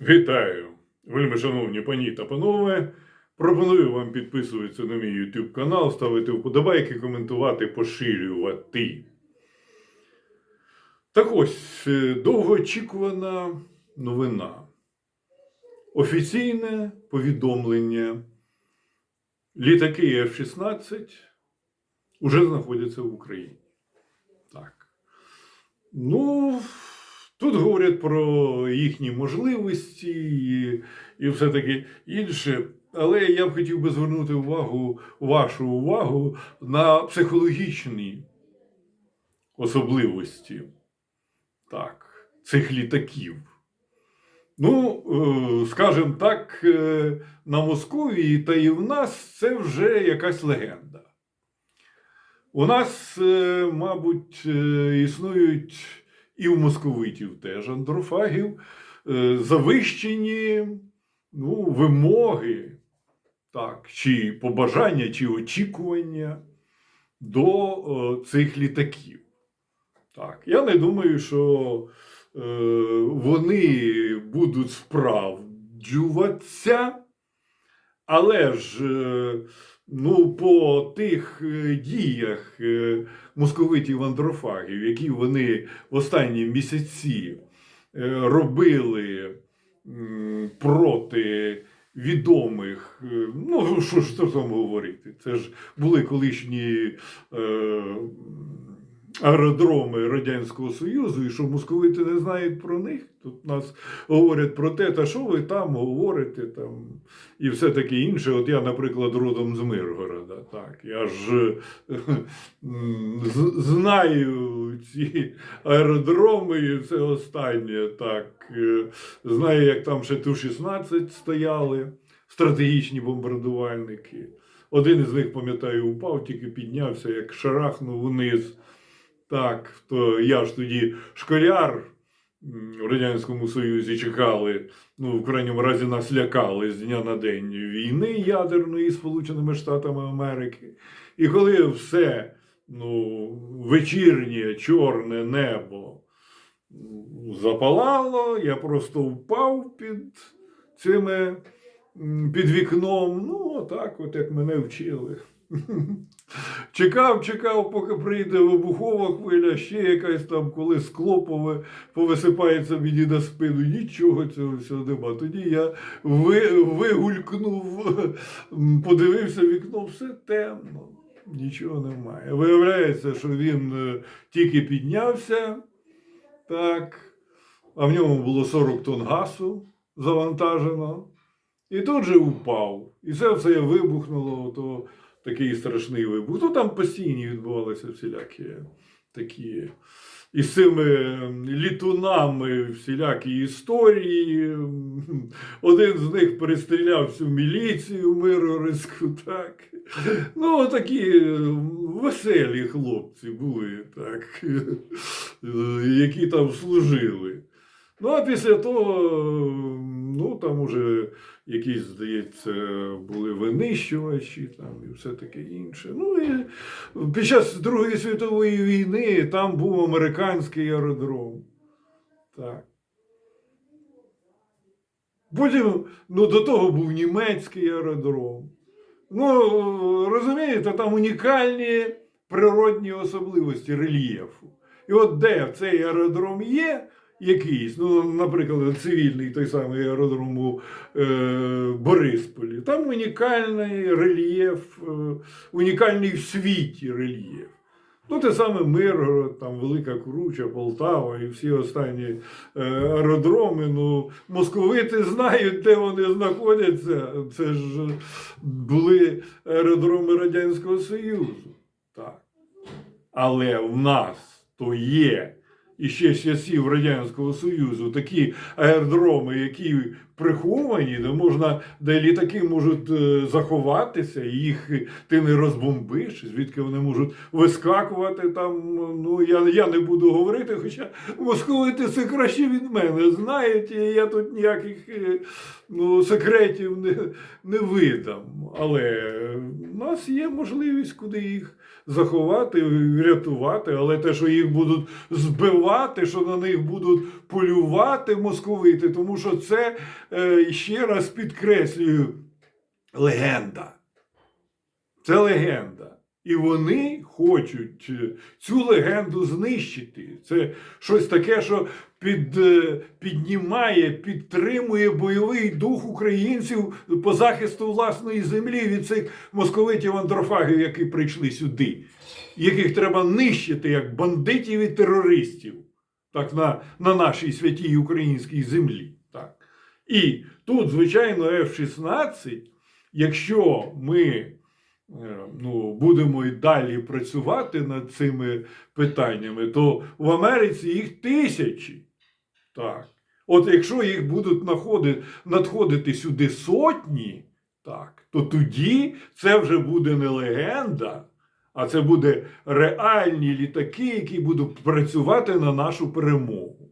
Вітаю, вельми шановні пані та панове. Пропоную вам підписуватися на мій YouTube канал, ставити вподобайки, коментувати, поширювати. Так ось, е, довгоочікувана новина. Офіційне повідомлення. Літаки F-16 уже знаходяться в Україні. Так. Ну, тут говорять про їхні можливості і, і все таке інше. Але я б хотів би звернути увагу, вашу увагу на психологічні особливості так, цих літаків. Ну, е, скажімо так, е, на Московії та і в нас це вже якась легенда. У нас, е, мабуть, існують і в московитів теж андрофагів е, завищені ну, вимоги, так, чи побажання, чи очікування до е, цих літаків. Так, я не думаю, що е, вони будуть справджуватися, але ж е, ну, по тих е, діях е, московитів-андрофагів, які вони в останні місяці е, робили проти відомих, ну що ж там говорити, це ж були колишні. Аеродроми Радянського Союзу, і що московити не знають про них. Тут нас говорять про те, та що ви там говорите, там, і все таке інше. От я, наприклад, родом з Миргорода. Так, я ж знаю ці аеродроми, і це останнє. Так, знаю, як там ще Ту-16 стояли, стратегічні бомбардувальники. Один із них, пам'ятаю, упав, тільки піднявся, як шарахнув униз. Так, то я ж тоді школяр в Радянському Союзі чекали, ну, в крайньому разі нас лякали з дня на день війни ядерної Сполученими Штатами Америки. І коли все ну, вечірнє, чорне небо запалало, я просто впав під цими під вікном. Ну, отак, от як мене вчили. Чекав, чекав, поки прийде вибухова хвиля, ще якась там, коли скло повисипається мені на спину. Нічого цього всього нема. Тоді я ви, вигулькнув, подивився вікно, все темно, нічого немає. Виявляється, що він е, тільки піднявся, так, а в ньому було 40 тонн газу завантажено. І тут же впав. І це все вибухнуло. То такий страшний вибух. Ну там постійні відбувалися всілякі такі. І з цими літунами всілякі історії. Один з них перестріляв всю міліцію миргородську, так. Ну, такі веселі хлопці були, так, які там служили. Ну, а після того, ну там уже якісь, здається, були винищувачі там і все таке інше. Ну і під час Другої світової війни там був американський аеродром. Так. Потім ну, до того був німецький аеродром. Ну, розумієте, там унікальні природні особливості рельєфу. І от де цей аеродром є, якийсь, ну, наприклад, цивільний той самий аеродром у е, Борисполі, там унікальний рельєф, е, унікальний в світі рельєф. Ну, те саме Миргород, там Велика Круча, Полтава і всі останні е, аеродроми. Ну, московити знають, де вони знаходяться. Це ж були аеродроми Радянського Союзу. Так. Але в нас то є і ще з часів Радянського Союзу такі аеродроми, які приховані, де можна, де літаки можуть е, заховатися, їх ти не розбомбиш, звідки вони можуть вискакувати там. Ну я, я не буду говорити, хоча московити це краще від мене знають, я тут ніяких е, ну, секретів не, не видам. Але нас є можливість, куди їх заховати, врятувати, але те, що їх будуть збивати, що на них будуть полювати московити, тому що це е, ще раз підкреслюю легенда. Це легенда. І вони хочуть е, цю легенду знищити. Це щось таке, що під, е, піднімає, підтримує бойовий дух українців по захисту власної землі від цих московитів антрофагів, які прийшли сюди, яких треба нищити як бандитів і терористів, так, на, на нашій святій українській землі. Так. І тут, звичайно, F-16, якщо ми ну, будемо і далі працювати над цими питаннями, то в Америці їх тисячі. Так. От якщо їх будуть надходити сюди сотні, так, то тоді це вже буде не легенда, а це буде реальні літаки, які будуть працювати на нашу перемогу.